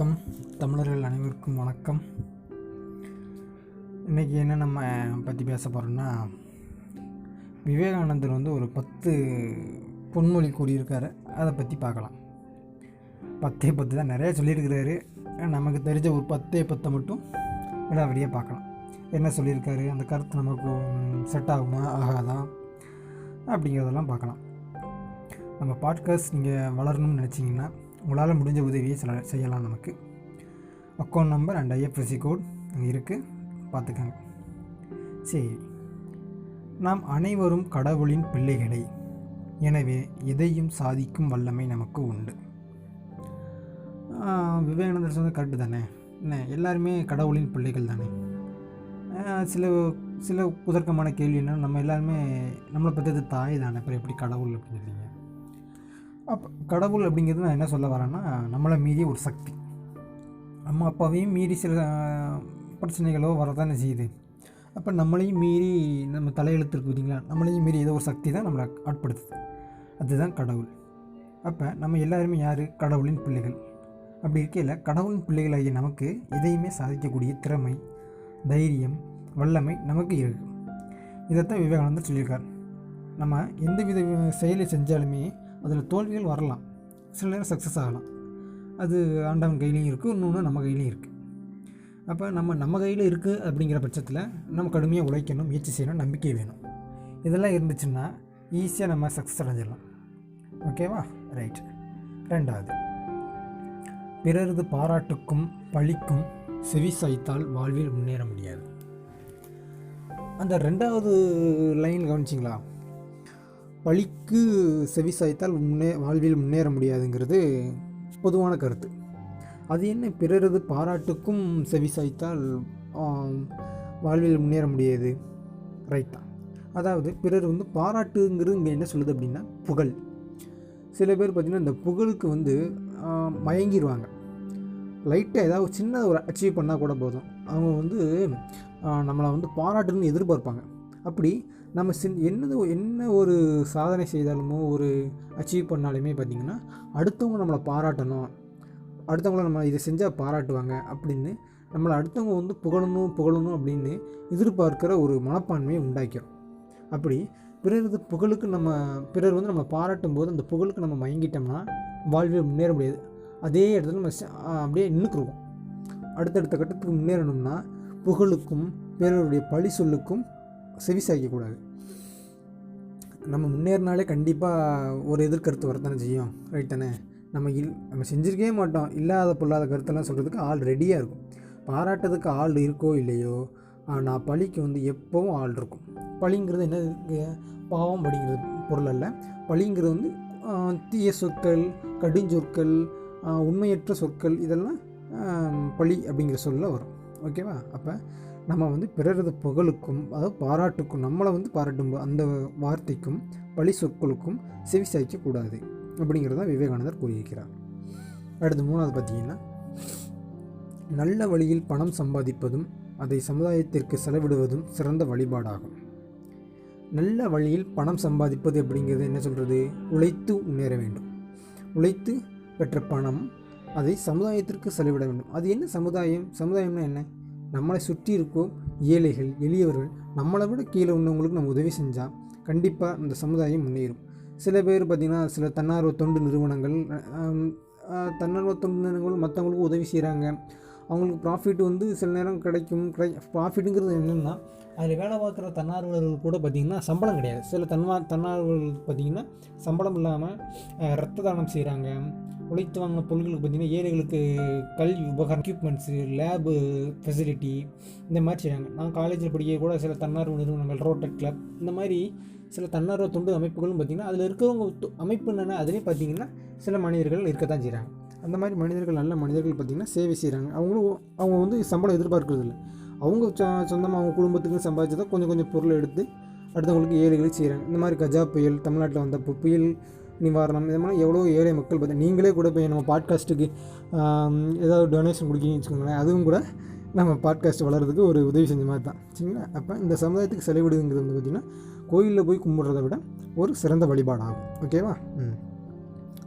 வணக்கம். தமிழர்கள் அனைவருக்கும் வணக்கம். இன்றைக்கி என்ன நம்ம பற்றி பேச போகிறோம்னா விவேகானந்தர் வந்து ஒரு பத்து பொன்மொழி கூறியிருக்காரு. அதை பற்றி பார்க்கலாம். பத்தே பத்து தான் நிறைய சொல்லியிருக்கிறாரு. நமக்கு தெரிஞ்ச ஒரு பத்தே பத்தை மட்டும் விடாவடியாக பார்க்கலாம். என்ன சொல்லியிருக்காரு? அந்த கருத்து நமக்கு செட் ஆகுமா? ஆகாதா? அப்படிங்கிறதெல்லாம் பார்க்கலாம். நம்ம பாட்காஸ்ட் நீங்கள் வளரணும்னு நினச்சிங்கன்னா உங்களால் முடிஞ்ச உதவியை சில செய்யலாம் நமக்கு. Account number and IFSC code அங்கே இருக்குது பார்த்துக்கோங்க. சரி. நாம் அனைவரும் கடவுளின் பிள்ளைகளை. எனவே எதையும் சாதிக்கும் வல்லமை நமக்கு உண்டு. விவேகானந்தர் சொன்ன கரெக்டு தானே? என்ன எல்லாருமே கடவுளின் பிள்ளைகள் தானே? சில சில குதர்க்கமான கேள்வி என்ன நம்ம எல்லாருமே நம்மளை பற்றியது தாய் தானே? அப்புறம் எப்படி கடவுள் அப்படின்னு சொல்லிங்க அப்போ கடவுள் அப்படிங்கிறது நான் என்ன சொல்ல வரேன்னா நம்மளை மீறிய ஒரு சக்தி. அம்மா அப்பாவையும் மீறி சில பிரச்சனைகளோ வரதானே செய்யுது. அப்போ நம்மளையும் மீறி நம்ம தலையெழுத்து இருக்கு பார்த்தீங்களா நம்மளையும் மீறி ஏதோ ஒரு சக்தி தான் நம்மளை ஆட்படுத்துது. அதுதான் கடவுள். அப்போ நம்ம எல்லாருமே யார்? கடவுளின் பிள்ளைகள். அப்படி இருக்கையில் கடவுளின் பிள்ளைகளாகிய நமக்கு எதையுமே சாதிக்கக்கூடிய திறமை தைரியம் வல்லமை நமக்கு இருக்குது இதைத்தான் விவேகானந்தர் சொல்லியிருக்கார். நம்ம எந்த வித செயலை செஞ்சாலுமே அதில் தோல்விகள் வரலாம். சில நேரம் சக்ஸஸ் ஆகலாம். அது ஆண்டவன் கையிலையும் இருக்குது இன்னொன்று நம்ம கையிலையும் இருக்குது அப்போ நம்ம நம்ம கையில் இருக்குது அப்படிங்கிற பட்சத்தில் நம்ம கடுமையாக உழைக்கணும் முயற்சி செய்யணும் நம்பிக்கை வேணும். இதெல்லாம் இருந்துச்சுன்னா ஈஸியாக நம்ம சக்ஸஸ் அடைஞ்சிடலாம். ஓகேவா ரைட் ரெண்டாவது. பிறரது பாராட்டுக்கும் பழிக்கும் செவி சாய்த்தால் வாழ்வில் முன்னேற முடியாது. அந்த ரெண்டாவது லைன் கவனிச்சிங்களா? பழிக்கு செவி சாய்த்தால் முன்னே வாழ்வில் முன்னேற முடியாதுங்கிறது பொதுவான கருத்து. அது என்ன பிறரது பாராட்டுக்கும் செவி சாய்த்தால் வாழ்வில் முன்னேற முடியாது. ரைட் தான். அதாவது பிறர் வந்து பாராட்டுங்கிறது இங்கே என்ன சொல்லுது அப்படின்னா புகழ். சில பேர் பார்த்திங்கன்னா இந்த புகழுக்கு வந்து மயங்கிடுவாங்க லைட்டாக ஏதாவது சின்ன ஒரு அச்சீவ் பண்ணால் கூட போதும். அவங்க வந்து நம்மளை வந்து பாராட்டுன்னு எதிர்பார்ப்பாங்க. அப்படி நம்ம சின் என்னது என்ன ஒரு சாதனை செய்தாலுமோ ஒரு அச்சீவ் பண்ணாலுமே பார்த்திங்கன்னா அடுத்தவங்க நம்மளை பாராட்டணும். அடுத்தவங்கள நம்ம இதை செஞ்சால் பாராட்டுவாங்க அப்படின்னு நம்மளை அடுத்தவங்க வந்து புகழணும் புகழணும் அப்படின்னு எதிர்பார்க்கிற ஒரு மனப்பான்மையை உண்டாக்கிறோம் அப்படி பிறரது புகழுக்கு நம்ம பிறர் வந்து நம்ம பாராட்டும் போது அந்த புகழுக்கு நம்ம மயங்கிட்டோம்னா வாழ்வில் முன்னேற முடியாது. அதே இடத்துல நம்ம அப்படியே நின்றுக்குருவோம் அடுத்தடுத்த கட்டத்துக்கு முன்னேறணும்னா புகழுக்கும் பிறருடைய பழி சொல்லுக்கும் செவி சாய்க்கக்கூடாது நம்ம முன்னேறினாலே கண்டிப்பாக ஒரு எதிர்கருத்து வரத்தானே செய்யும். ரைட் தானே? நம்ம இல் நம்ம செஞ்சிருக்கவே மாட்டோம். இல்லாத பொல்லாத கருத்தெல்லாம் சொல்கிறதுக்கு ஆள் ரெடியாக இருக்கும். பாராட்டுறதுக்கு ஆள் இருக்கோ இல்லையோ ஆனால் பழிக்கு வந்து எப்போவும் ஆள் இருக்கும். பழிங்கிறது என்ன பாவம் அப்படிங்கிறது பொருள் அல்ல. பழிங்கிறது வந்து தீய சொற்கள் கடுஞ்சொற்கள் உண்மையற்ற சொற்கள் இதெல்லாம் பழி அப்படிங்கிற சொல்ல வரும். ஓகேவா அப்போ நம்ம வந்து பிறரது புகழுக்கும் அதாவது பாராட்டுக்கும் நம்மளை வந்து பாராட்டும் அந்த வார்த்தைக்கும் பழி சொற்களுக்கும் செவி சாய்க்கக்கூடாது அப்படிங்கிறத விவேகானந்தர் கூறியிருக்கிறார். அடுத்து மூணாவது பார்த்தீங்கன்னா நல்ல வழியில் பணம் சம்பாதிப்பதும் அதை சமுதாயத்திற்கு செலவிடுவதும் சிறந்த வழிபாடாகும். நல்ல வழியில் பணம் சம்பாதிப்பது அப்படிங்கிறது என்ன சொல்கிறது உழைத்து முன்னேற வேண்டும். உழைத்து பெற்ற பணம் அதை சமுதாயத்திற்கு செலவிட வேண்டும். அது என்ன சமுதாயம்? சமுதாயம்னா என்ன? நம்மளை சுற்றி இருக்கும் ஏழைகள் எளியவர்கள் நம்மளை விட கீழே உள்ளவங்களுக்கு நம்ம உதவி செஞ்சால் கண்டிப்பாக இந்த சமுதாயம் முன்னேறும். சில பேர் பார்த்திங்கன்னா சில தன்னார்வ தொண்டு நிறுவனங்கள் தன்னார்வ தொண்டு நிறுவனங்கள் மற்றவங்களுக்கும் உதவி செய்கிறாங்க அவங்களுக்கு ப்ராஃபிட் வந்து சில நேரம் கிடைக்கும். கிடை ப்ராஃபிட்டுங்கிறது என்னென்னா அதில் வேலை பார்க்குற தன்னார்வலர்கள் கூட பார்த்திங்கன்னா சம்பளம் கிடையாது. சில தன்வா தன்னார்வலர்கள் பார்த்திங்கன்னா சம்பளம் இல்லாமல் ரத்த தானம் செய்கிறாங்க உழைத்து வாங்கின பொருட்களுக்கு பார்த்திங்கன்னா ஏழைகளுக்கு கல்வி உபகரணம் எக்யூப்மெண்ட்ஸு லேபு ஃபெசிலிட்டி இந்த மாதிரி செய்கிறாங்க நான் காலேஜில் படிக்க கூட சில தன்னார்வ நிறுவனங்கள் ரோட்டட் கிளப் இந்த மாதிரி சில தன்னார்வ தொண்டு அமைப்புகளும் பார்த்திங்கன்னா அதில் இருக்கிறவங்க தொ- அமைப்பு என்னென்னா அதுலேயும் பார்த்திங்கன்னா சில மனிதர்கள் இருக்கத்தான் செய்கிறாங்க அந்த மாதிரி மனிதர்கள் நல்ல மனிதர்கள் பார்த்திங்கன்னா சேவை செய்கிறாங்க அவங்களும் அவங்க வந்து சம்பளம் எதிர்பார்க்கறது இல்லை. அவங்க சொந்தமாக அவங்க குடும்பத்துக்கு சம்பாதிச்சதை கொஞ்சம் கொஞ்சம் பொருளை எடுத்து அடுத்தவங்களுக்கு ஏழைகளுக்கு செய்கிறாங்க இந்த மாதிரி கஜா புயல் தமிழ்நாட்டில் வந்த புயல் நிவாரணம் இது மாதிரி எவ்வளோ ஏழை மக்கள் பார்த்து நீங்களே கூட போய் நம்ம பாட்காஸ்ட்டுக்கு ஏதாவது டொனேஷன் கொடுக்கீங்கன்னு வச்சுக்கோங்களேன் அதுவும் கூட நம்ம பாட்காஸ்ட் வளர்கிறதுக்கு ஒரு உதவி செஞ்ச மாதிரி தான். சரிங்களா? அப்போ இந்த சமுதாயத்துக்கு செலவிடுங்கிறது வந்து பார்த்திங்கன்னா கோயிலில் போய் கும்பிட்றத விட ஒரு சிறந்த வழிபாடாகும் ஓகேவா ம்.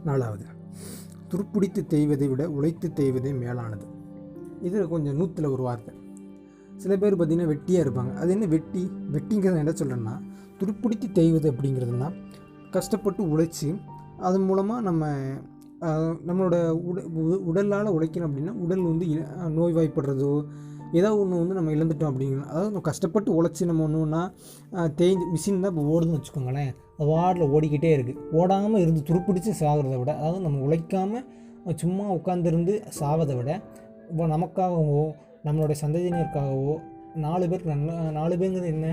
நாலாவது துருப்பிடித்து தேய்வதை விட உழைத்து தேய்வதே மேலானது. இது கொஞ்சம் நூற்றில் ஒரு வார்த்தை. சில பேர் பார்த்திங்கன்னா வெட்டியாக இருப்பாங்க. அது என்ன வெட்டி? வெட்டிங்கிறத என்ன சொல்கிறேன்னா துருப்பிடித்து தேய்வது அப்படிங்கிறதுனா கஷ்டப்பட்டு உழைச்சி அதன் மூலமாக நம்ம நம்மளோட உட உடலால் உழைக்கணும் அப்படின்னா உடல் வந்து இ- நோய்வாய்ப்படுறதோ ஏதோ ஒன்று வந்து நம்ம இழந்துட்டோம் அப்படிங்கிற அதாவது நம்ம கஷ்டப்பட்டு உழைச்சி நம்ம ஒன்றுனா தேஞ்சு மிஷின் தான் இப்போ ஓடுதுன்னு வச்சுக்கோங்களேன். அது வார்டில் ஓடிக்கிட்டே இருக்குது ஓடாமல் இருந்து துருப்பிடிச்சு சாகிறத விட அதாவது நம்ம உழைக்காமல் சும்மா உட்காந்துருந்து சாவதை விட இப்போ நமக்காகவோ நம்மளுடைய சந்ததியினருக்காகவோ நாலு பேருக்கு நல்ல நாலு பேருங்கிறது என்ன?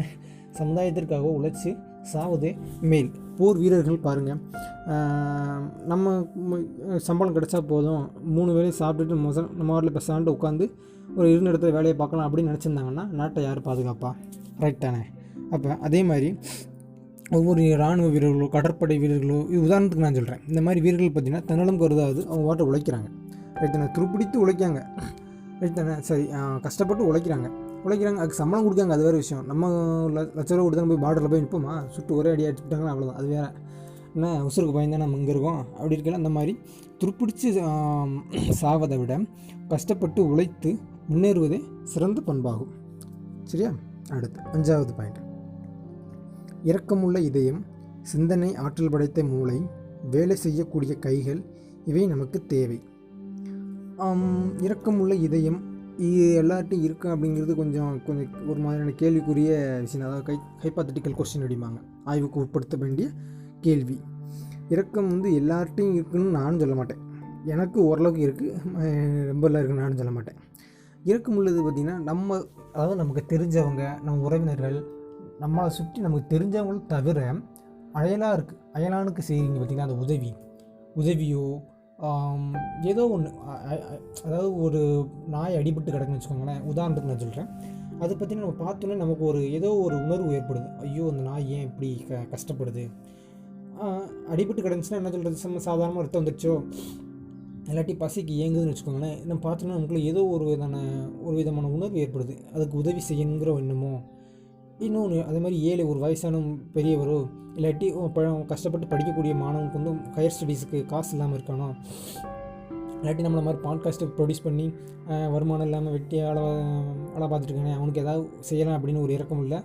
சமுதாயத்திற்காகவோ உழைச்சி சாவது மேல். போர் வீரர்கள் பாருங்கள் நம்ம சம்பளம் கிடைச்சா போதும். மூணு வேளையும் சாப்பிட்டுட்டு மொச நம்ம வாட்டில் பெசாண்டு உட்காந்து ஒரு இருந்த இடத்துல வேலையை பார்க்கலாம் அப்படின்னு நினச்சிருந்தாங்கன்னா நாட்டை யார் பாதுகாப்பா? ரைட் தானே? அப்போ அதே மாதிரி ஒவ்வொரு இராணுவ வீரர்களோ கடற்படை வீரர்களோ இது உதாரணத்துக்கு நான் சொல்கிறேன் இந்த மாதிரி வீரர்கள் பார்த்திங்கன்னா தன்னலம் கருதாவது அவங்க வாட்டை உழைக்கிறாங்க. ரைட் தானே? துருப்பிடித்து உழைக்காங்க ரைட் தானே? சரி கஷ்டப்பட்டு உழைக்கிறாங்க. உழைக்கிறாங்க அதுக்கு சம்பளம் கொடுக்காங்க அது வேறு விஷயம். நம்ம ல- லட்ச ரூபா கொடுத்தா போய் பார்டரில் போய் நிற்போமா சுட்டு ஒரே அடி அடிச்சுட்டாங்கன்னா அவ்வளோதான் அது வேறு. என்ன உசுருக்கு பயந்தான் நம்ம இங்கே இருக்கோம். அப்படி இருக்கல அந்த மாதிரி துருப்பிடிச்சு சாவதை விட கஷ்டப்பட்டு உழைத்து முன்னேறுவதே சிறந்த பண்பாகும். சரியா? அடுத்து அஞ்சாவது பாயிண்ட் இரக்கமுள்ள இதயம் சிந்தனை ஆற்றல் படைத்த மூளை வேலை செய்யக்கூடிய கைகள் இவை நமக்கு தேவை. இரக்கமுள்ள இதயம் இது எல்லார்ட்டையும் இருக்கு அப்படிங்கிறது கொஞ்சம் கொஞ்சம் ஒரு மாதிரியான கேள்விக்குரிய விஷயம். அதாவது கை ஹைப்பாத்தட்டிக்கல் கொஸ்டின் அடிப்பாங்க ஆய்வுக்கு உட்படுத்த வேண்டிய கேள்வி. இறக்கம் வந்து எல்லார்ட்டையும் இருக்குன்னு நானும் சொல்ல மாட்டேன். எனக்கு ஓரளவுக்கு இருக்குது ரொம்ப எல்லாம் இருக்குன்னு நானும் சொல்ல மாட்டேன். இறக்கம் உள்ளது பார்த்திங்கன்னா நம்ம அதாவது நமக்கு தெரிஞ்சவங்க நம்ம உறவினர்கள் நம்மளை சுற்றி நமக்கு தெரிஞ்சவங்களும் தவிர அயலாக இருக்குது அயலானுக்கு செய்கிறீங்க பார்த்திங்கன்னா அந்த உதவி. உதவியோ ஏதோ ஒன்று அதாவது ஒரு நாய் அடிபட்டு கிடக்குன்னு வச்சுக்கோங்களேன். உதாரணத்துக்கு நான் சொல்கிறேன் அதை பற்றி நம்ம பார்த்தோன்னே நமக்கு ஒரு ஏதோ ஒரு உணர்வு ஏற்படுது. ஐயோ அந்த நாய் ஏன் இப்படி க கஷ்டப்படுது? அடிபட்டு கிடந்துச்சுன்னா என்ன சொல்கிறது நம்ம சாதாரணமாக ரத்தம் வந்துடுச்சோ இல்லாட்டி பசிக்கு ஏங்குதுன்னு வச்சுக்கோங்களேன். நம்ம பார்த்தோன்னா நமக்குள்ள ஏதோ ஒரு விதமான ஒரு விதமான உணர்வு ஏற்படுது. அதுக்கு உதவி செய்யணுங்கிற எண்ணமோ இன்னொன்று அதே மாதிரி ஏழை ஒரு வயசான பெரியவரோ இல்லாட்டி பழம் கஷ்டப்பட்டு படிக்கக்கூடிய மாணவனுக்கு வந்து ஹையர் ஸ்டடீஸுக்கு காசு இல்லாமல் இருக்கானோ? இல்லாட்டி நம்மளை மாதிரி பாட்காஸ்ட்டு ப்ரொடியூஸ் பண்ணி வருமானம் இல்லாமல் வெட்டி ஆள அளவு பார்த்துட்ருக்கானே அவனுக்கு ஏதாவது செய்யலாம் அப்படின்னு ஒரு இரக்கமுள்ள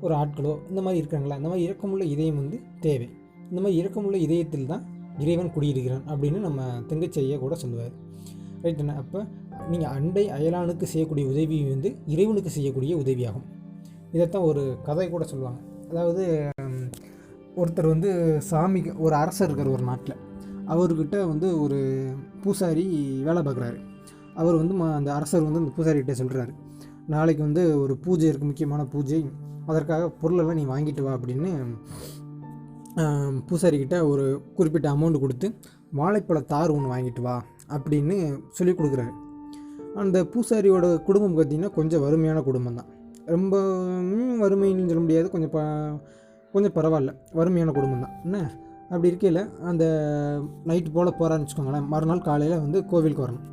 ஒரு ஆட்களோ இந்த மாதிரி இருக்காங்களா? இந்த மாதிரி இறக்கமுள்ள இதயம் வந்து தேவை. இந்த மாதிரி இறக்கமுள்ள இதயத்தில் தான் இறைவன் குடியிருக்கிறான் அப்படின்னு நம்ம தங்கச்செய்ய கூட சொல்லுவார். ரைட் என்ன அப்போ நீங்கள் அண்டை அயலானுக்கு செய்யக்கூடிய உதவி வந்து இறைவனுக்கு செய்யக்கூடிய உதவியாகும். இதைத்தான் ஒரு கதை கூட சொல்லுவாங்க. அதாவது ஒருத்தர் வந்து சாமிக்கு ஒரு அரசர் இருக்கார் ஒரு நாட்டில். அவர்கிட்ட வந்து ஒரு பூசாரி வேலை பார்க்குறாரு. அவர் வந்து அந்த அரசர் வந்து அந்த பூசாரிகிட்ட சொல்கிறாரு நாளைக்கு வந்து ஒரு பூஜை இருக்குது முக்கியமான பூஜை. அதற்காக பொருளெல்லாம் நீ வாங்கிட்டு வா அப்படின்னு பூசாரிக்கிட்ட ஒரு குறிப்பிட்ட அமௌண்ட் கொடுத்து வாழைப்பழ தார் ஒன்று வாங்கிட்டு வா அப்படின்னு சொல்லி கொடுக்குறாரு. அந்த பூசாரியோட குடும்பம் பார்த்திங்கன்னா கொஞ்சம் வறுமையான குடும்பம் தான் ரொம்ப வறுமைன்னு சொல்ல முடியாது. கொஞ்சம் ப கொஞ்சம் பரவாயில்ல. வறுமையான குடும்பம் தான். என்ன? அப்படி இருக்கையில் அந்த நைட்டு போல் போகிறான்னு வச்சுக்கோங்களேன். மறுநாள் காலையில் வந்து கோவிலுக்கு வரணும்.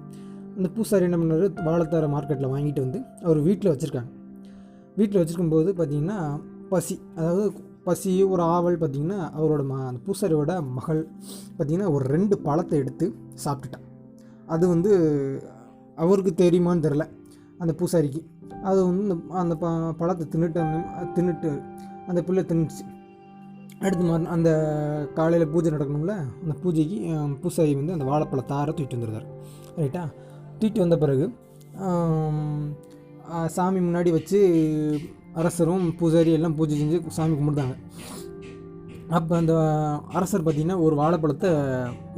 அந்த பூசாரி என்ன பண்ணார்? வாழைத்தார மார்க்கெட்டில் வாங்கிட்டு வந்து அவர் வீட்டில் வச்சுருக்காங்க. வீட்டில் வச்சுருக்கும்போது பார்த்திங்கன்னா பசி. அதாவது பசி ஒரு ஆவல் பார்த்திங்கன்னா அவரோட ம அந்த பூசாரியோட மகள் பார்த்திங்கன்னா ஒரு ரெண்டு பழத்தை எடுத்து சாப்பிட்டுட்டான் அது வந்து அவருக்கு தெரியுமான்னு தெரில அந்த பூசாரிக்கு. அது வந்து இந்த- அந்த ப பழத்தை தின்னுட்டு அந்த- தின்னுட்டு அந்த பிள்ளை தின்னுச்சு. அடுத்து மறு அந்த காலையில் பூஜை நடக்கணும்ல அந்த பூஜைக்கு பூசாரி வந்து அந்த வாழைப்பழ தாரை தூக்கிட்டு வந்துருந்தார் ரைட்டா தூக்கிட்டு வந்த பிறகு சாமி முன்னாடி வச்சு அரசரும் பூசாரி எல்லாம் பூஜை செஞ்சு சாமி கும்பிடுதாங்க அப்போ அந்த அரசர் பார்த்திங்கன்னா ஒரு வாழைப்பழத்தை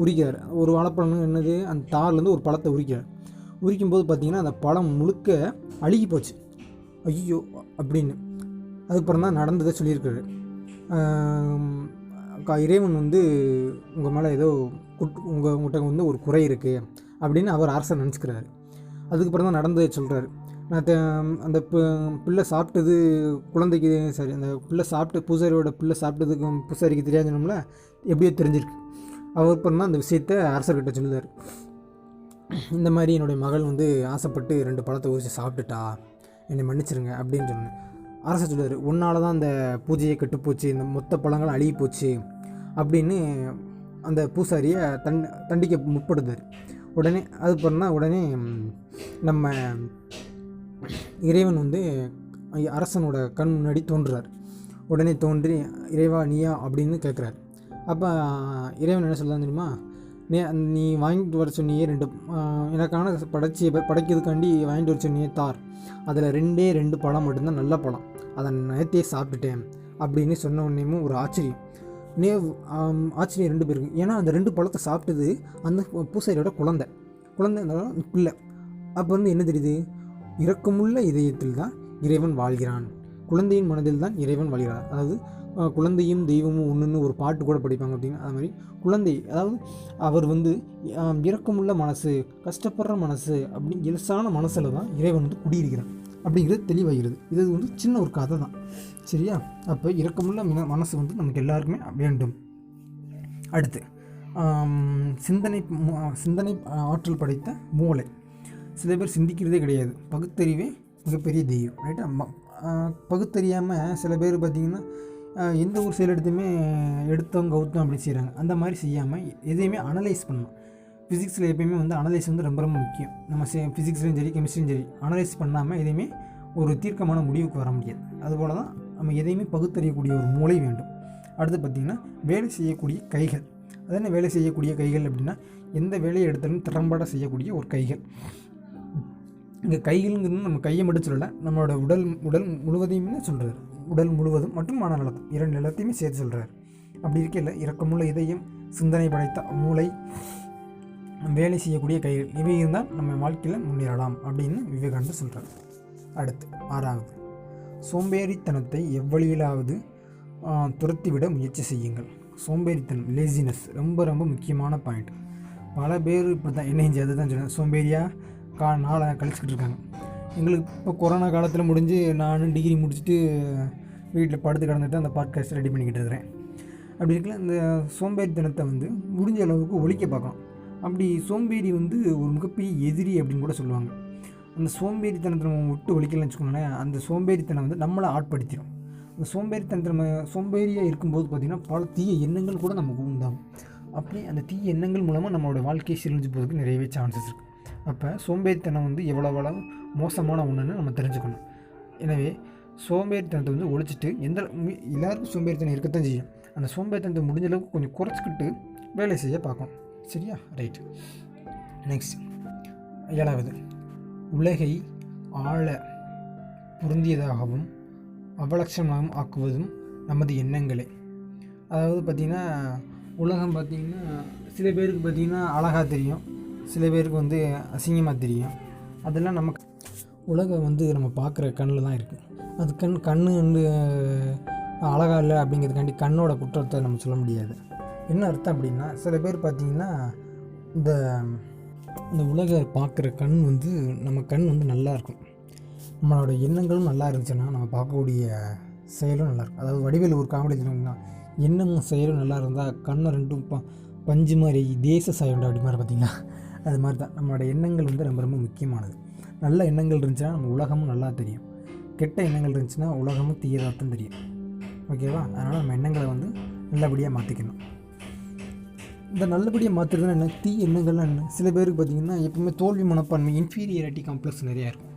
உரிக்கிறார். ஒரு வாழைப்பழம் என்னது? அந்த தார்லேருந்து ஒரு பழத்தை உரிக்கிறார். உரிக்கும்போது பார்த்திங்கன்னா அந்த பழம் முழுக்க அழுகி போச்சு ஐயோ அப்படின்னு. அதுக்கப்புறம் தான் நடந்ததை சொல்லியிருக்காரு. இறைவன் வந்து உங்கள் மேலே ஏதோ குட் உங்கள் உங்கள்கிட்ட வந்து ஒரு குறை இருக்குது அப்படின்னு அவர் அரசர் நினச்சிக்கிறாரு. அதுக்கப்புறம் தான் நடந்ததை சொல்கிறாரு நான் அந்த பிள்ளை சாப்பிட்டது குழந்தைக்கு சரி அந்த பிள்ளை சாப்பிட்டு பூசாரியோட பிள்ளை சாப்பிட்டதுக்கு பூசாரிக்கு தெரியாதுனோம்ல எப்படியோ தெரிஞ்சிருக்கு. அவர் அப்புறம் தான் அந்த விஷயத்த அரசர்கிட்ட சொல்லுதார் இந்த மாதிரி என்னுடைய மகள் வந்து ஆசைப்பட்டு ரெண்டு பழத்தை உரிச்சு சாப்பிட்டுட்டா. என்னை மன்னிச்சிருங்க அப்படின்னு சொன்னேன். அரசர் சொல்லுவார் உன்னால தான் அந்த பூஜையை கெட்டுப்போச்சு இந்த மொத்த பழங்கள் அழுகி போச்சு அப்படின்னு அந்த பூசாரியை தண் தண்டிக்க முற்படுத்தார். உடனே அது பண்ணால் உடனே நம்ம இறைவன் வந்து அரசனோட கண் முன்னாடி தோன்றுறார். உடனே தோன்றி இறைவா நீயா? அப்படின்னு கேட்குறாரு அப்போ இறைவன் என்ன சொல்லலாம் தெரியுமா? நீ நீ வாங்கிட்டு வர சொன்னியே ரெண்டு எனக்கான படைச்சி படைக்கிறதுக்காண்டி வாங்கிட்டு வர சொன்னியே தார். அதில் ரெண்டே ரெண்டு பழம் மட்டும்தான் நல்ல பழம். அதை நேற்றே சாப்பிட்டுட்டேன் அப்படின்னு சொன்ன உடனேயும் ஒரு ஆச்சரியம். நே ஆச்சரியம் ரெண்டு பேருக்கும். ஏன்னா அந்த ரெண்டு பழத்தை சாப்பிட்டது அந்த பூசாரியோட குழந்தை. குழந்தை பிள்ளை அப்போ வந்து என்ன தெரியுது? இரக்கமுள்ள இதயத்தில் தான் இறைவன் வாழ்கிறான். குழந்தையின் மனதில் தான் இறைவன் வழிகிறார். அதாவது குழந்தையும் தெய்வமும் ஒன்றுன்னு ஒரு பாட்டு கூட படிப்பாங்க அப்படின்னா அது மாதிரி குழந்தை அதாவது அவர் வந்து இறக்கமுள்ள மனசு கஷ்டப்படுற மனசு அப்படின்னு எலசான மனசில் தான் இறைவன் வந்து குடியிருக்கிறார் அப்படிங்கிறது தெளிவாகிறது. இது வந்து சின்ன ஒரு கதை தான். சரியா? அப்போ இறக்கமுள்ள மின மனசு வந்து நமக்கு எல்லாருக்குமே வேண்டும். அடுத்து சிந்தனை சிந்தனை ஆற்றல் படைத்த மூளை. சில பேர் சிந்திக்கிறதே கிடையாது. பகுத்தறிவே மிகப்பெரிய தெய்வம் ரைட்டா பகுத்தறியாமல் சில பேர் பார்த்திங்கன்னா எந்த ஒரு செயல் எடுத்துமே எடுத்தோம் கவுத்தோம் அப்படின்னு செய்கிறாங்க அந்த மாதிரி செய்யாமல் எதையுமே அனலைஸ் பண்ணணும். ஃபிசிக்ஸில் எப்பயுமே வந்து அனலைஸ் வந்து ரொம்ப ரொம்ப முக்கியம். நம்ம ஃபிசிக்ஸ்லையும் சரி கெமிஸ்ட்ரியும் சரி அனலைஸ் பண்ணாமல் எதையுமே ஒரு தீர்க்கமான முடிவுக்கு வர முடியாது. அதுபோல் தான் நம்ம எதையுமே பகுத்தறியக்கூடிய ஒரு மூளை வேண்டும். அடுத்து பார்த்திங்கன்னா வேலை செய்யக்கூடிய கைகள். அது என்ன வேலை செய்யக்கூடிய கைகள் அப்படின்னா எந்த வேலையை எடுத்தாலும் திறம்பட செய்யக்கூடிய ஒரு கைகள். இங்கே கைகள்ங்கிறது நம்ம கையை மட்டும் சொல்லலை நம்மளோட உடல் உடல் முழுவதையுமே சொல்கிறார் உடல் முழுவதும் மற்றும் மனநலம் இரண்டு நிலத்தையுமே சேர்த்து சொல்கிறார் அப்படி இருக்கையில் இரக்கமுள்ள இதயம் சிந்தனை படைத்த மூளை வேலை செய்யக்கூடிய கைகள் இவை இருந்தால் நம்ம வாழ்க்கையில் முன்னேறலாம் அப்படின்னு விவேகானந்தர் சொல்கிறார் அடுத்து ஆறாவது சோம்பேறித்தனத்தை எவ்வழியிலாவது துரத்திவிட முயற்சி செய்யுங்கள். சோம்பேறித்தனம் லேசினஸ் ரொம்ப ரொம்ப முக்கியமான பாயிண்ட் பல பேர் இப்படி தான் என்ன செஞ்சு அதுதான் சொன்னேன் சோம்பேறியாக கா நாளை கழிச்சிக்கிட்டு இருக்காங்க. எங்களுக்கு இப்போ கொரோனா காலத்தில் முடிஞ்சு நானும் டிகிரி முடிச்சுட்டு வீட்டில் படுத்து கிடந்துட்டு அந்த பாட்காஸ்ட் ரெடி பண்ணிக்கிட்டு இருக்கிறேன். அப்படி இருக்கல இந்த சோம்பேறித்தனத்தை வந்து முடிஞ்ச அளவுக்கு ஒழிக்க பார்க்கணும். அப்படி சோம்பேறி வந்து ஒரு மிகப்பெரிய எதிரி அப்படின்னு கூட சொல்லுவாங்க. அந்த சோம்பேறித்தனத்தை நம்ம விட்டு ஒழிக்கலன்னு வச்சுக்கோங்களேன் அந்த சோம்பேறித்தனம் வந்து நம்மளை ஆட்படுத்திடும் அந்த சோம்பேறித்தனத்தை நம்ம சோம்பேறியாக இருக்கும்போது பார்த்திங்கன்னா பல தீய எண்ணங்கள் கூட நமக்கு உண்டாகும். அப்படி அந்த தீய எண்ணங்கள் மூலமாக நம்மளோட வாழ்க்கையை சிரிஞ்சு போகிறதுக்கு நிறையவே சான்சஸ் இருக்குது அப்போ சோம்பேறித்தனம் வந்து எவ்வளோ மோசமான ஒன்றுன்னு நம்ம தெரிஞ்சுக்கணும். எனவே சோம்பேறித்தனத்தை வந்து ஒழிச்சிட்டு எந்த எல்லாருக்கும் சோம்பேறித்தனம் இருக்கத்தான் செய்யும். அந்த சோம்பேறித்தனத்தை முடிஞ்ச அளவுக்கு கொஞ்சம் குறைச்சிக்கிட்டு வேலை செய்ய பார்க்கணும். சரியா? ரைட் நெக்ஸ்ட் ஏழாவது. உலகை ஆழ பொருந்தியதாகவும் அவலட்சணமாகவும் ஆக்குவதும் நமது எண்ணங்களே. அதாவது பார்த்திங்கன்னா உலகம் பார்த்திங்கன்னா சில பேருக்கு பார்த்திங்கன்னா அழகாக தெரியும். சில பேருக்கு வந்து அசிங்கமாக தெரியும். அதெல்லாம் நமக்கு உலகம் வந்து நம்ம பார்க்குற கண்ணில் தான் இருக்குது அது கண் கண் வந்து அழகாக இல்லை அப்படிங்கிறதுக்காண்டி கண்ணோட குற்றத்தை நம்ம சொல்ல முடியாது. என்ன அர்த்தம் அப்படின்னா சில பேர் பார்த்திங்கன்னா இந்த இந்த உலக பார்க்குற கண் வந்து நம்ம கண் வந்து நல்லா இருக்கும். நம்மளோட எண்ணங்களும் நல்லா இருந்துச்சுன்னா நம்ம பார்க்கக்கூடிய செயலும் நல்லாயிருக்கும் அதாவது வடிவேல் ஒரு காமெடி சொன்னீங்கன்னா எண்ணமும் செயலும் நல்லா இருந்தால் கண்ணை ரெண்டும் ப பஞ்சு மாதிரி தேச சாயண்டா அப்படி மாதிரி பார்த்தீங்களா? அது மாதிரி தான் நம்மளோட எண்ணங்கள் வந்து ரொம்ப ரொம்ப முக்கியமானது. நல்ல எண்ணங்கள் இருந்துச்சுன்னா நம்ம உலகமும் நல்லா தெரியும். கெட்ட எண்ணங்கள் இருந்துச்சுன்னா உலகமும் தீயதாக தான் தெரியும். ஓகேவா அதனால் நம்ம எண்ணங்களை வந்து நல்லபடியாக மாற்றிக்கணும் இந்த நல்லபடியாக மாற்றுறதுனா என்ன? தீ எண்ணங்கள்லாம் என்ன? சில பேருக்கு பார்த்திங்கன்னா எப்பவுமே தோல்வி மனப்பான்மை இன்ஃபீரியாரிட்டி காம்ப்ளெக்ஸ் நிறையா இருக்கும்.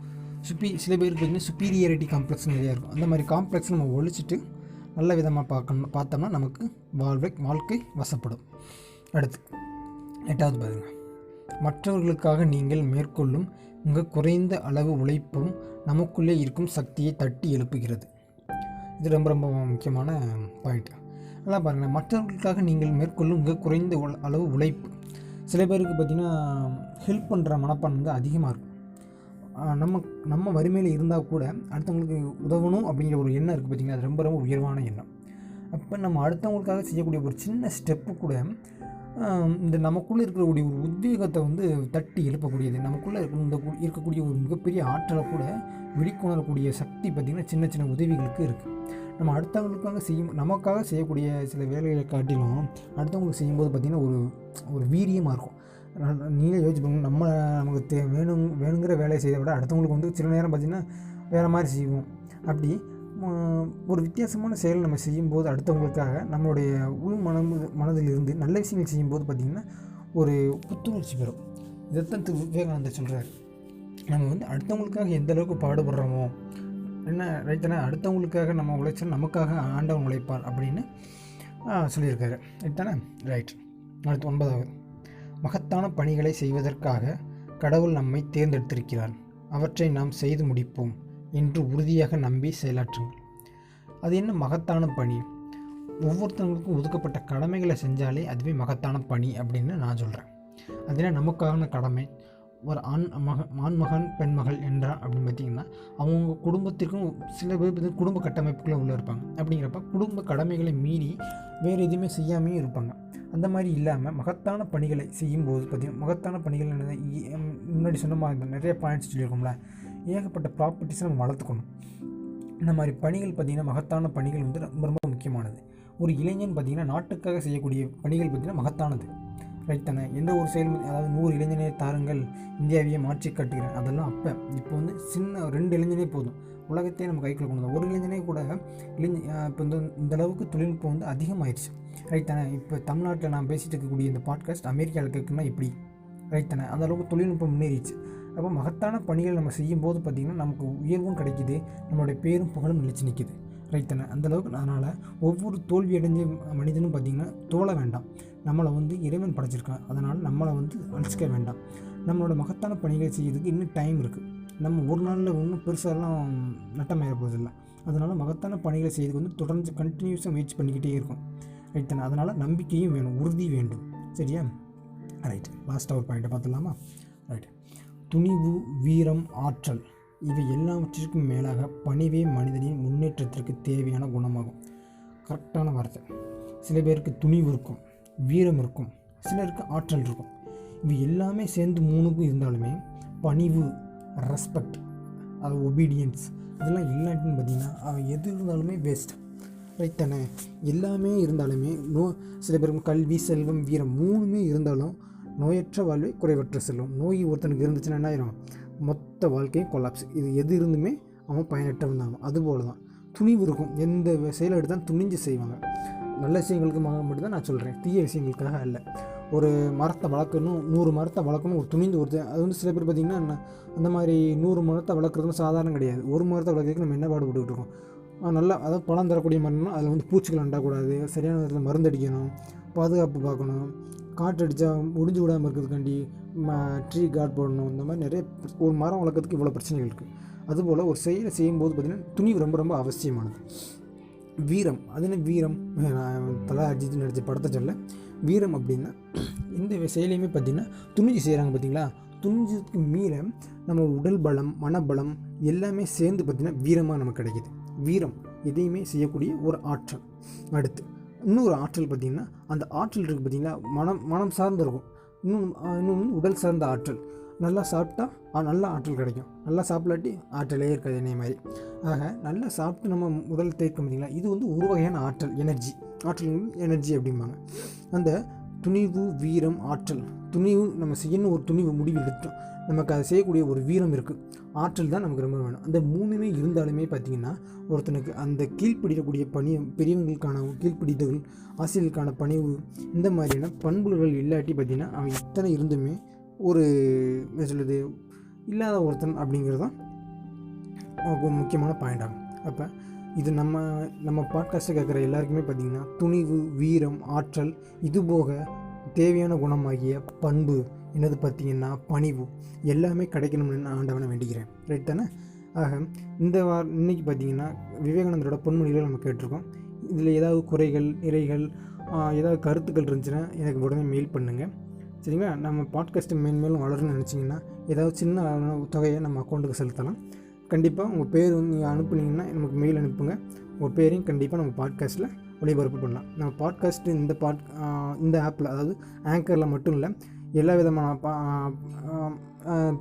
சுப்பி சில பேருக்கு பார்த்திங்கன்னா சுப்பீரியாரிட்டி காம்ப்ளெக்ஸ் நிறையா இருக்கும். அந்த மாதிரி காம்ப்ளெக்ஸ் நம்ம ஒழிச்சிட்டு நல்ல விதமாக பார்க்கணும் பார்த்தோம்னா நமக்கு வாழ்வை வாழ்க்கை வசப்படும். அடுத்து எட்டாவது பாருங்கள் மற்றவர்களுக்காக நீங்கள் மேற்கொள்ளும் மிக குறைந்த அளவு உழைப்பும் நமக்குள்ளே இருக்கும் சக்தியை தட்டி எழுப்புகிறது. இது ரொம்ப ரொம்ப முக்கியமான பாயிண்ட் நல்லா பாருங்கள் மற்றவர்களுக்காக நீங்கள் மேற்கொள்ளும் மிக குறைந்த அளவு உழைப்பு. சில பேருக்கு பார்த்திங்கன்னா ஹெல்ப் பண்ணுற மனப்பான்மை வந்து அதிகமாக இருக்கும். நம்ம நம்ம வறுமையில் இருந்தால் கூட அடுத்தவங்களுக்கு உதவணும் அப்படிங்கிற ஒரு எண்ணம் இருக்குது பார்த்திங்கன்னா அது ரொம்ப ரொம்ப உயர்வான எண்ணம். அப்போ நம்ம அடுத்தவங்களுக்காக செய்யக்கூடிய ஒரு சின்ன ஸ்டெப்பு கூட இந்த நமக்குள்ளே இருக்கக்கூடிய ஒரு உத்வேகத்தை வந்து தட்டி எழுப்பக்கூடியது. நமக்குள்ளே இருக்க இந்த கு- இருக்கக்கூடிய ஒரு மிகப்பெரிய ஆற்றலை கூட வெளிக்கொணரக்கூடிய சக்தி பார்த்திங்கன்னா சின்ன சின்ன உதவிகளுக்கு இருக்குது நம்ம அடுத்தவங்களுக்காக செய்யும் நமக்காக செய்யக்கூடிய சில வேலைகளை காட்டிலும் அடுத்தவங்களுக்கு செய்யும்போது பார்த்திங்கன்னா ஒரு ஒரு வீரியமாக இருக்கும். நீங்களே யோசிச்சு பாருங்க நம்ம நமக்கு தே வேணும் வேணுங்கிற வேலையை செய்த விட அடுத்தவங்களுக்கு வந்து சில நேரம் பார்த்திங்கன்னா வேறு மாதிரி செய்வோம். அப்படி ஒரு வித்தியாசமான செயல் நம்ம செய்யும்போது அடுத்தவங்களுக்காக நம்மளுடைய உள் மனம் மனதில் இருந்து நல்ல விஷயங்கள் செய்யும்போது பார்த்திங்கன்னா ஒரு புத்துணர்ச்சி பெறும். இதைத்தான் திரு விவேகானந்தர் சொல்கிறார் நம்ம வந்து அடுத்தவங்களுக்காக எந்த அளவுக்கு பாடுபடுறோமோ என்ன ரைட் தானே அடுத்தவங்களுக்காக நம்ம உழைச்சா நமக்காக ஆண்டவன் உழைப்பார் அப்படின்னு சொல்லியிருக்காரு. ரைட் தானே ரைட் அடுத்து ஒன்பதாவது. மகத்தான பணிகளை செய்வதற்காக கடவுள் நம்மை தேர்ந்தெடுத்திருக்கிறார். அவற்றை நாம் செய்து முடிப்போம். என்று உறுதியாக நம்பி செயலாற்றுங்கள். அது என்ன மகத்தான பணி? ஒவ்வொருத்தவங்களுக்கும் ஒதுக்கப்பட்ட கடமைகளை செஞ்சாலே அதுவே மகத்தான பணி அப்படின்னு நான் சொல்கிறேன் அதுனா நமக்கான கடமை. ஒரு ஆண் மக ஆண்மகன் பெண்மகள் என்றால் அப்படின்னு பார்த்தீங்கன்னா அவங்க குடும்பத்திற்கும் சில பேர் வந்து குடும்ப கட்டமைப்புக்குள்ளே உள்ளே இருப்பாங்க. அப்படிங்கிறப்ப குடும்ப கடமைகளை மீறி வேறு எதுவுமே செய்யாமையும் இருப்பாங்க. அந்த மாதிரி இல்லாமல் மகத்தான பணிகளை செய்யும்போது பார்த்திங்கன்னா மகத்தான பணிகள் முன்னாடி சொன்ன மாதிரி நிறைய பாயிண்ட்ஸ் சொல்லியிருக்கோம்ல. ஏகப்பட்ட ப்ராப்பர்ட்டிஸை நம்ம வளர்த்துக்கணும். இந்த மாதிரி பணிகள் பார்த்திங்கன்னா மகத்தான பணிகள் வந்து ரொம்ப ரொம்ப முக்கியமானது. ஒரு இளைஞன் பார்த்திங்கன்னா நாட்டுக்காக செய்யக்கூடிய பணிகள் பார்த்திங்கன்னா மகத்தானது. ரைட் தானே? எந்த ஒரு செயல் அதாவது நூறு இளைஞனே தாருங்கள் இந்தியாவையே மாற்றி காட்டுகிறேன் அதெல்லாம் அப்போ. இப்போ வந்து சின்ன ரெண்டு இளைஞனே போதும். உலகத்தையே நம்ம கைக்குள்ள கொண்டு வந்தோம். ஒரு இளைஞனே கூட இளைஞ இப்போ இந்த இந்த அளவுக்கு தொழில்நுட்பம் வந்து அதிகமாயிடுச்சு ரைட் தானே? இப்போ தமிழ்நாட்டில் நான் பேசிகிட்டு இருக்கக்கூடிய இந்த பாட்காஸ்ட் அமெரிக்காவில் கேட்குன்னா எப்படி ரைட் தானே? அந்த அளவுக்கு தொழில்நுட்பம் முன்னேறிச்சு அப்போ மகத்தான பணிகள் நம்ம செய்யும்போது பார்த்திங்கன்னா நமக்கு உயர்வும் கிடைக்குது நம்மளுடைய பேரும் புகழும் நிலச்சி நிற்கிது ரைத்தனை அந்தளவுக்கு அதனால் ஒவ்வொரு தோல்வி அடைஞ்ச மனிதனும் பார்த்திங்கன்னா தோழ வேண்டாம். நம்மளை வந்து இறைவன் படைச்சிருக்கான். அதனால் நம்மளை வந்து அழிச்சிக்க வேண்டாம். நம்மளோட மகத்தான பணிகளை செய்யறதுக்கு இன்னும் டைம் இருக்குது நம்ம ஒரு நாளில் ஒன்றும் பெருசாலாம் நட்டமாயிட போகிறதில்ல அதனால் மகத்தான பணிகளை செய்யறதுக்கு வந்து தொடர்ந்து கண்டினியூஸாக முயற்சி பண்ணிக்கிட்டே இருக்கும். ரைட் தானே? அதனால் நம்பிக்கையும் வேணும் உறுதி வேண்டும். சரியா? ரைட் லாஸ்ட்டாக ஒரு பாயிண்ட்டை பார்த்துடலாமா? ரைட் துணிவு வீரம் ஆற்றல் இவை எல்லாவற்றிற்கும் மேலாக பணிவே மனிதனின் முன்னேற்றத்திற்கு தேவையான குணமாகும். கரெக்டான வார்த்தை. சில பேருக்கு துணிவு இருக்கும் வீரம் இருக்கும் சிலருக்கு ஆற்றல் இருக்கும். இவை எல்லாமே சேர்ந்து மூணுக்கும் இருந்தாலுமே பணிவு ரெஸ்பெக்ட் அது ஒபீடியன்ஸ் இதெல்லாம் இல்லாட்டின்னு பார்த்தீங்கன்னா அவன் எது இருந்தாலுமே வேஸ்ட் ரைட் தானே? எல்லாமே இருந்தாலுமே நோ சில பேருக்கு கல்வி செல்வம் வீரம் மூணுமே இருந்தாலும் நோயற்ற வாழ்வே குறைவற்ற செல்வம் நோய் ஒருத்தனுக்கு இருந்துச்சுன்னா என்ன ஆயிரும்? மொத்த வாழ்க்கையும் கொலாப்ஸ் இது எது இருந்துமே அவன் பயனற்றவன் தான். அதுபோல தான் துணிவு இருக்கும். எந்த செயலை எடுத்தாலும் துணிஞ்சு செய்வாங்க. நல்ல விஷயங்களுக்கு மட்டும் மட்டும்தான் நான் சொல்கிறேன் தீய விஷயங்களுக்காக அல்ல. ஒரு மரத்தை வளர்க்கணும் நூறு மரத்தை வளர்க்கணும் ஒரு துணிந்து ஒருத்தர் அது வந்து சில பேர் பார்த்திங்கன்னா என்ன, அந்த மாதிரி நூறு மரத்தை வளர்க்குறதும் சாதாரணம் கிடையாது. ஒரு மரத்தை வளர்க்குறதுக்கு நம்ம என்ன பாடுபட்டுக்கிட்டு இருக்கோம்? நல்லா அதாவது பழம் தரக்கூடிய மரம்னா அதில் வந்து பூச்சிகள் அண்டக்கூடாது. சரியான நேரத்தில் மருந்து அடிக்கணும். பாதுகாப்பு பார்க்கணும். காற்று முடிஞ்சு விடாமல் இருக்கிறதுக்காண்டி ட்ரீ கார்ட் போடணும் இந்த மாதிரி நிறைய ஒரு மரம் வளர்க்கறதுக்கு இவ்வளோ பிரச்சனைகள் இருக்குது அதுபோல் ஒரு செயலை செய்யும்போது பார்த்திங்கன்னா துணிவு ரொம்ப ரொம்ப அவசியமானது. வீரம். அது என்ன வீரம்? நான் தலா அஜித் நடித்த படத்தை சொல்ல வீரம் அப்படின்னா இந்த செயலையுமே பார்த்திங்கன்னா துணிஞ்சு செய்கிறாங்க பார்த்தீங்களா? துணிஞ்சதுக்கு மீற நம்ம உடல் பலம் மனபலம் எல்லாமே சேர்ந்து பார்த்திங்கன்னா வீரமாக நமக்கு கிடைக்கிது. வீரம். எதையுமே செய்யக்கூடிய ஒரு ஆற்றல். அடுத்து இன்னொரு ஆற்றல் பார்த்திங்கன்னா அந்த ஆற்றல் இருக்குது பார்த்திங்கன்னா மனம் மனம் சார்ந்து இருக்கும். இன்னும் இன்னும் உடல் சார்ந்த ஆற்றல். நல்லா சாப்பிட்டா நல்லா ஆற்றல் கிடைக்கும். நல்லா சாப்பிடாட்டி ஆற்றலே இருக்காது என்னைய மாதிரி. ஆக நல்லா சாப்பிட்டு நம்ம உடல் தேய்க்க பார்த்திங்களா? இது வந்து ஒரு வகையான ஆற்றல் எனர்ஜி. ஆற்றல் எனர்ஜி அப்படிம்பாங்க. அந்த துணிவு வீரம் ஆற்றல். துணிவு நம்ம செய்யணும் ஒரு துணிவு முடிவு எடுத்தோம் நமக்கு அதை செய்யக்கூடிய ஒரு வீரம் இருக்குது ஆற்றல் தான் நமக்கு ரொம்ப வேணும். அந்த மூணுமே இருந்தாலுமே பார்த்திங்கன்னா ஒருத்தனுக்கு அந்த கீழ்ப்பிடிக்கக்கூடிய பணி பெரியவங்களுக்கான கீழ்ப்பிடித்தல் ஆசிரியர்களுக்கான பணிவு இந்த மாதிரியான பண்புகள் இல்லாட்டி பார்த்திங்கன்னா அவன் இத்தனை இருந்துமே ஒரு சொல்லுது இல்லாத ஒருத்தன் அப்படிங்கிறது தான் முக்கியமான பாயிண்ட் ஆகும். அப்போ இது நம்ம நம்ம பாட்காஸ்ட்டை கேட்குற எல்லாருக்குமே பார்த்திங்கன்னா துணிவு வீரம் ஆற்றல் இதுபோக தேவையான குணமாகிய பண்பு என்னது பார்த்திங்கன்னா பணிவு. எல்லாமே கிடைக்கணும்னு நான் ஆண்டவனை வேண்டிக்கிறேன். ரைட் தானே? ஆக இந்த வார இன்னைக்கு பார்த்திங்கன்னா விவேகானந்தரோட பொன்மொழிகளை நம்ம கேட்டிருக்கோம். இதில் ஏதாவது குறைகள் நிறைகள் ஏதாவது கருத்துக்கள் இருந்துச்சுன்னா எனக்கு உடனே மெயில் பண்ணுங்கள் சரிங்களா? நம்ம பாட்காஸ்ட்டு மேன்மேலும் வளரணும்னு நினச்சிங்கன்னா ஏதாவது சின்ன தொகையை நம்ம அக்கௌண்ட்டுக்கு செலுத்தலாம். கண்டிப்பாக உங்கள் பேர் வந்து நீங்கள் அனுப்புனீங்கன்னா நமக்கு மெயில் அனுப்புங்க. உங்கள் பேரையும் கண்டிப்பாக நம்ம பாட்காஸ்ட்டில் ஒளிபரப்பு பண்ணலாம். நம்ம பாட்காஸ்ட்டு இந்த பாட் இந்த ஆப்பில் அதாவது ஆங்கரில் மட்டும் இல்லை எல்லா விதமான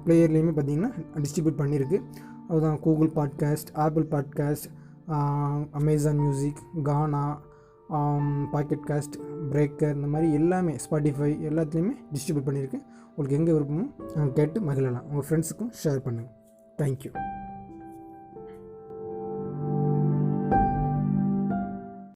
பிளேயர்லேயுமே பார்த்திங்கன்னா டிஸ்ட்ரிபியூட் பண்ணியிருக்கு. அதுதான் Google podcast Apple podcast Amazon music Gaana pocket cast breaker இந்த மாதிரி எல்லாமே ஸ்பாட்டிஃபை எல்லாத்துலேயுமே டிஸ்ட்ரிபியூட் பண்ணியிருக்கு. உங்களுக்கு எங்கே விருப்பமோ கேட்டு மகிழலாம். உங்கள் ஃப்ரெண்ட்ஸுக்கும் ஷேர் பண்ணுங்கள் தேங்க்யூ